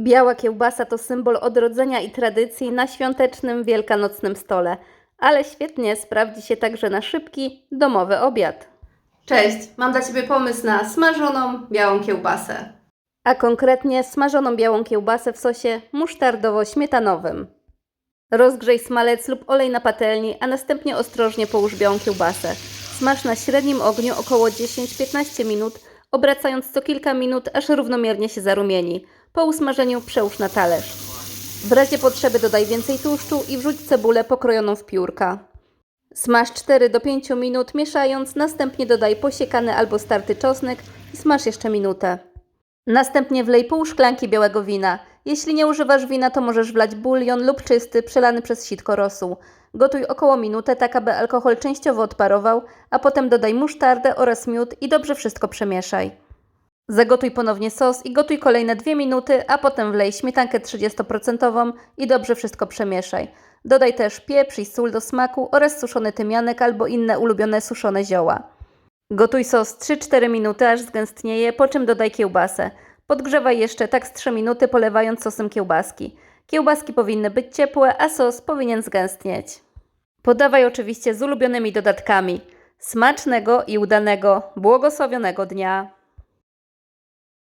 Biała kiełbasa to symbol odrodzenia i tradycji na świątecznym wielkanocnym stole, ale świetnie sprawdzi się także na szybki, domowy obiad. Cześć, mam dla Ciebie pomysł na smażoną białą kiełbasę. A konkretnie smażoną białą kiełbasę w sosie musztardowo-śmietanowym. Rozgrzej smalec lub olej na patelni, a następnie ostrożnie połóż białą kiełbasę. Smaż na średnim ogniu około 10-15 minut, obracając co kilka minut, aż równomiernie się zarumieni. Po usmażeniu przełóż na talerz. W razie potrzeby dodaj więcej tłuszczu i wrzuć cebulę pokrojoną w piórka. Smaż 4 do 5 minut, mieszając, następnie dodaj posiekany albo starty czosnek i smaż jeszcze minutę. Następnie wlej pół szklanki białego wina. Jeśli nie używasz wina, to możesz wlać bulion lub czysty, przelany przez sitko rosół. Gotuj około minutę, tak aby alkohol częściowo odparował, a potem dodaj musztardę oraz miód i dobrze wszystko przemieszaj. Zagotuj ponownie sos i gotuj kolejne 2 minuty, a potem wlej śmietankę 30% i dobrze wszystko przemieszaj. Dodaj też pieprz i sól do smaku oraz suszony tymianek albo inne ulubione suszone zioła. Gotuj sos 3-4 minuty, aż zgęstnieje, po czym dodaj kiełbasę. Podgrzewaj jeszcze tak z 3 minuty, polewając sosem kiełbaski. Kiełbaski powinny być ciepłe, a sos powinien zgęstnieć. Podawaj oczywiście z ulubionymi dodatkami. Smacznego i udanego, błogosławionego dnia!